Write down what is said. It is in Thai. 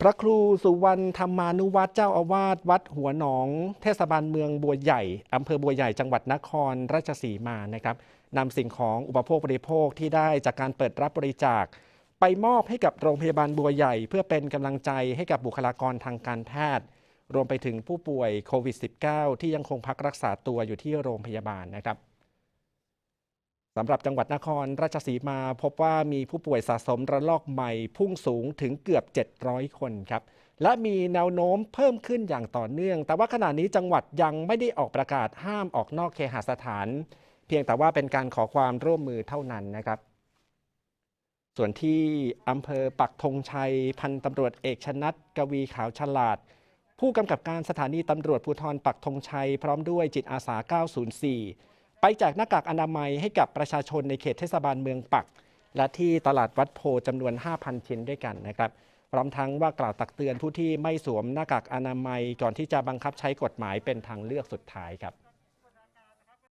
พระครูสุวรรณธรรมานุวัตรเจ้าอาวาสวัดหัวหนอง เทศบาลเมืองบัวใหญ่อำเภอบัวใหญ่จังหวัดนครราชสีมานะครับนำสิ่งของอุปโภคบริโภคที่ได้จากการเปิดรับบริจาค ไปมอบให้กับโรงพยาบาลบัวใหญ่ เพื่อเป็นกำลังใจให้กับบุคลากรทางการแพทย์ รวมไปถึงผู้ป่วยโควิด -19 ที่ยังคงพักรักษาตัวอยู่ที่โรงพยาบาลนะครับ สำหรับจังหวัดนครราชสีมาพบว่ามีผู้ป่วยสะสมระลอกใหม่พุ่งสูงถึงเกือบ 700 คนครับ และมีแนวโน้มเพิ่มขึ้นอย่างต่อเนื่อง แต่ว่าขณะนี้จังหวัดยังไม่ได้ออกประกาศห้ามออกนอกเคหสถาน เพียงแต่ว่าเป็นการขอความร่วมมือเท่านั้นนะครับ ส่วนที่อำเภอปักธงชัย พันตำรวจเอกชนัดกวีขาวฉลาด ผู้กำกับการสถานีตำรวจภูธรปักธงชัย พร้อมด้วยจิตอาสา 904 ไปแจกหน้ากากอนามัยให้กับประชาชนในเขตเทศบาลเมืองปัก และที่ตลาดวัดโพจำนวน 5,000 ชิ้นด้วยกันนะครับพร้อมทั้งว่ากล่าวตักเตือนผู้ที่ไม่สวมหน้ากากอนามัยก่อนที่จะบังคับใช้กฎหมายเป็นทางเลือกสุดท้ายครับ